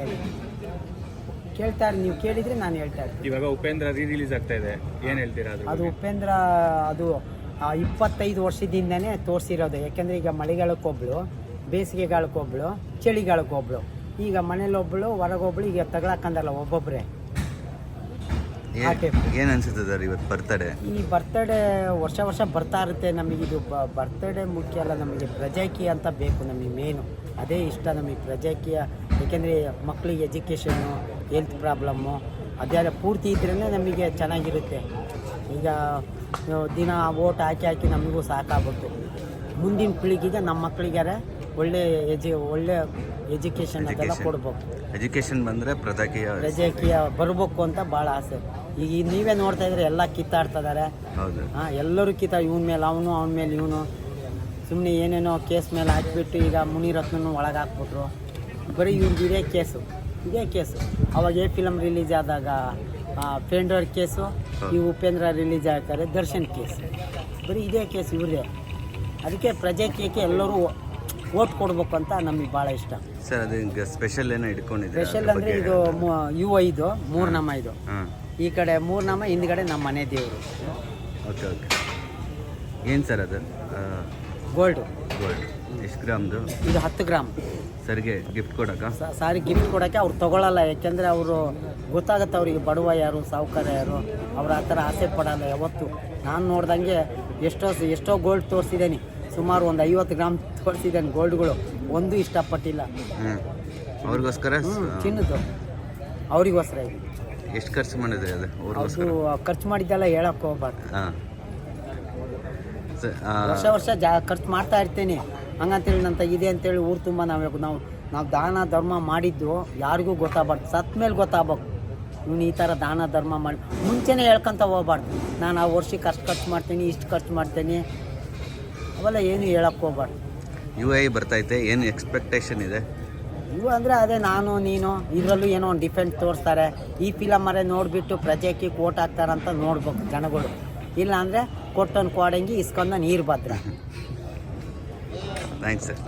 ಹೇಳಿ. ಕೇಳ್ತಾರೆ ನೀವು ಕೇಳಿದರೆ ನಾನು ಹೇಳ್ತಾ ಇರ್ತೀನಿ. ಇವಾಗ ಉಪೇಂದ್ರ ರೀ ರಿಲೀಸ್ ಆಗ್ತಾ ಇದೆ. ಏನು ಹೇಳ್ತೀರಾ ಅದು ಉಪೇಂದ್ರ ಅದು ಇಪ್ಪತ್ತೈದು ವರ್ಷದಿಂದನೇ ತೋರಿಸಿರೋದು. ಯಾಕೆಂದರೆ ಈಗ ಮಳೆಗಾಲಕ್ಕೊಬ್ಳು ಬೇಸಿಗೆಗಾಲಕ್ಕೊಬ್ಳು ಚಳಿಗಾಲಕ್ಕೊಬ್ಳು ಈಗ ಮನೇಲೊಬ್ಳು ಹೊರಗೊಬ್ಳು ಈಗ ತಗೊಳಕ್ಕಂದಲ್ಲ ಒಬ್ಬೊಬ್ಬರೇ. ಏನು ಅನ್ಸುತ್ತೆ ಸರ್ ಇವತ್ತು ಬರ್ತಡೇ ಈ ಬರ್ತಡೇ ವರ್ಷ ವರ್ಷ ಬರ್ತಾ ಇರುತ್ತೆ. ನಮಗಿದು ಬರ್ತಡೇ ಮುಖ್ಯ ಅಲ್ಲ. ನಮಗೆ ಪ್ರಜಾಕೀಯ ಅಂತ ಬೇಕು ನಮಗೆ ಮೇನು ಅದೇ ಇಷ್ಟ ನಮಗೆ ಪ್ರಜಾಕೀಯ. ಏಕೆಂದರೆ ಮಕ್ಕಳಿಗೆ ಎಜುಕೇಷನ್ನು ಹೆಲ್ತ್ ಪ್ರಾಬ್ಲಮ್ಮು ಅದೆಲ್ಲ ಪೂರ್ತಿ ಇದ್ರೇ ನಮಗೆ ಚೆನ್ನಾಗಿರುತ್ತೆ. ಈಗ ದಿನ ಓಟ್ ಹಾಕಿ ಹಾಕಿ ನಮಗೂ ಸಾಕಾಗುತ್ತೆ ಮುಂದಿನ ಪೀಳಿಗೆಗೆ ನಮ್ಮ ಮಕ್ಕಳಿಗಾರೆ ಒಳ್ಳೆ ಎಜು ಒಳ್ಳೆ ಎಜುಕೇಷನ್ ಅದೆಲ್ಲ. ಕೊಡ್ಬೇಕು. ಎಜುಕೇಷನ್ ಬಂದರೆ ಪ್ರಜಾಕೀಯ ಪ್ರಜಾಕೀಯ ಬರಬೇಕು ಅಂತ ಭಾಳ ಆಸೆ. ಈಗ ನೀವೇ ನೋಡ್ತಾ ಇದ್ರೆ ಎಲ್ಲ ಕಿತ್ತಾಡ್ತಿದ್ದಾರೆ ಹಾಂ ಎಲ್ಲರೂ ಕಿತ್ತ ಇವನ ಮೇಲೆ ಅವನು ಅವನ ಮೇಲೆ ಇವನು. ಸುಮ್ಮನೆ ಏನೇನೋ ಕೇಸ್ ಮೇಲೆ ಹಾಕಿಬಿಟ್ಟು ಈಗ ಮುನಿರತ್ನೂ ಒಳಗೆ ಹಾಕ್ಬಿಟ್ರು ಬರೀ ಇವ್ರಿಗೆ ಇದೇ ಕೇಸು ಇದೇ ಕೇಸು. ಅವಾಗ ಏ ಫಿಲಮ್ ರಿಲೀಸ್ ಆದಾಗ ಫೆಂಡರ್ ಕೇಸು ಈ ಉಪೇಂದ್ರ ರಿಲೀಸ್ ಆಗ್ತಾರೆ ದರ್ಶನ್ ಕೇಸು. ಬರೀ ಇದೇ ಕೇಸ್ ಇವ್ರದೇ. ಅದಕ್ಕೆ ಪ್ರಜಾಕೀಯಕ್ಕೆ ಎಲ್ಲರೂ ಓಟ್ ಕೊಡ್ಬೇಕು ಅಂತ ನಮಗೆ ಭಾಳ ಇಷ್ಟ. ಸರ್ ಅದು ಈಗ ಸ್ಪೆಷಲ್ ಏನೋ ಇಟ್ಕೊಂಡಿದೆ ಸ್ಪೆಷಲ್ ಅಂದರೆ ಇದು ಯು ಐದು ಮೂರು ನಮ್ಮ ಇದು. ಈ ಕಡೆ ಮೂರು ನಮ್ಮ ಹಿಂದ್ಗಡೆ ನಮ್ಮ ಮನೆ ದೇವರು. Okay okay. ಏನು ಸರ್ ಅದು? ಗೋಲ್ಡು ಗೋಲ್ಡ್ ಎಷ್ಟು ಗ್ರಾಮ್ದು? ಇದು ಹತ್ತು ಗ್ರಾಮ್. ಸರಿಗೆ ಗಿಫ್ಟ್ ಕೊಡಕ್ಕ ಸಾರಿ ಗಿಫ್ಟ್ ಕೊಡೋಕ್ಕೆ ಅವ್ರು ತಗೊಳಲ್ಲ ಯಾಕೆಂದರೆ ಅವರು ಗೊತ್ತಾಗುತ್ತೆ ಅವ್ರಿಗೆ ಬಡವ ಯಾರು ಸಾಹುಕಾರ ಯಾರು ಅವ್ರು ಆ ಥರ ಆಸೆ ಪಡಲ್ಲ ಯಾವತ್ತು. ನಾನು ನೋಡ್ದಂಗೆ ಎಷ್ಟೋ ಎಷ್ಟೋ ಗೋಲ್ಡ್ ತೋರಿಸಿದ್ದೀನಿ ಸುಮಾರು ಒಂದು ಐವತ್ತು ಗ್ರಾಮ್ ತೋರಿಸಿದ್ದೇನೆ ಗೋಲ್ಡ್ಗಳು ಒಂದು ಇಷ್ಟಪಟ್ಟಿಲ್ಲ. ಅವ್ರಿಗೋಸ್ಕರ? ಚಿನ್ನದ್ದು ಅವರಿಗೋಸ್ಕರ ಎಷ್ಟು ಖರ್ಚು ಮಾಡಿದ್ರೆ ಅದು? ಖರ್ಚು ಮಾಡಿದ್ದೆಲ್ಲ ಹೇಳಕ್ಕೆ ಹೋಗ್ಬಾರ್ದು. ವರ್ಷ ವರ್ಷ ಜಾ ಖರ್ಚು ಮಾಡ್ತಾ ಇರ್ತೀನಿ. ಹಂಗಂತೇಳಿ ನಂತ ಇದೆ ಅಂತೇಳಿ ಊರು ತುಂಬ ನಾವು ನಾವು ನಾವು ದಾನ ಧರ್ಮ ಮಾಡಿದ್ದು ಯಾರಿಗೂ ಗೊತ್ತಾಗಬಾರ್ದು. ಸತ್ ಮೇಲೆ ಗೊತ್ತಾಗಬೇಕು. ಇವನು ಈ ಥರ ದಾನ ಧರ್ಮ ಮಾಡಿ ಮುಂಚೆನೇ ಹೇಳ್ಕೊಂತ ಹೋಗ್ಬಾರ್ದು. ನಾನು ಆ ವರ್ಷಕ್ಕೆ ಅಷ್ಟು ಖರ್ಚು ಮಾಡ್ತೀನಿ ಇಷ್ಟು ಖರ್ಚು ಮಾಡ್ತೀನಿ. ಅವೆಲ್ಲ ಏನು ಹೇಳಕ್ಕೆ ಹೋಗ್ಬಾರ್ದು. ಯು ಐ ಬರ್ತೈತೆ ಏನು ಎಕ್ಸ್ಪೆಕ್ಟೇಷನ್ ಇದೆ? ಇವು ಅಂದರೆ ಅದೇ ನಾನು ನೀನು ಇದರಲ್ಲೂ ಏನೋ ಒಂದು ಡಿಫೆನ್ಸ್ ತೋರಿಸ್ತಾರೆ. ಈ ಫಿಲಮರೇ ನೋಡಿಬಿಟ್ಟು ಪ್ರಜೆಗೆ ಓಟ್ ಹಾಕ್ತಾರಂತ ನೋಡ್ಬೇಕು ಜನಗಳು. ಇಲ್ಲ ಅಂದರೆ ಕೊಟ್ಟನ್ ಕೋಡಂಗಿ ಇಸ್ಕೊಂಡ ನೀರು ಭದ್ರ ಥ್ಯಾಂಕ್ಸ್ ಸರ್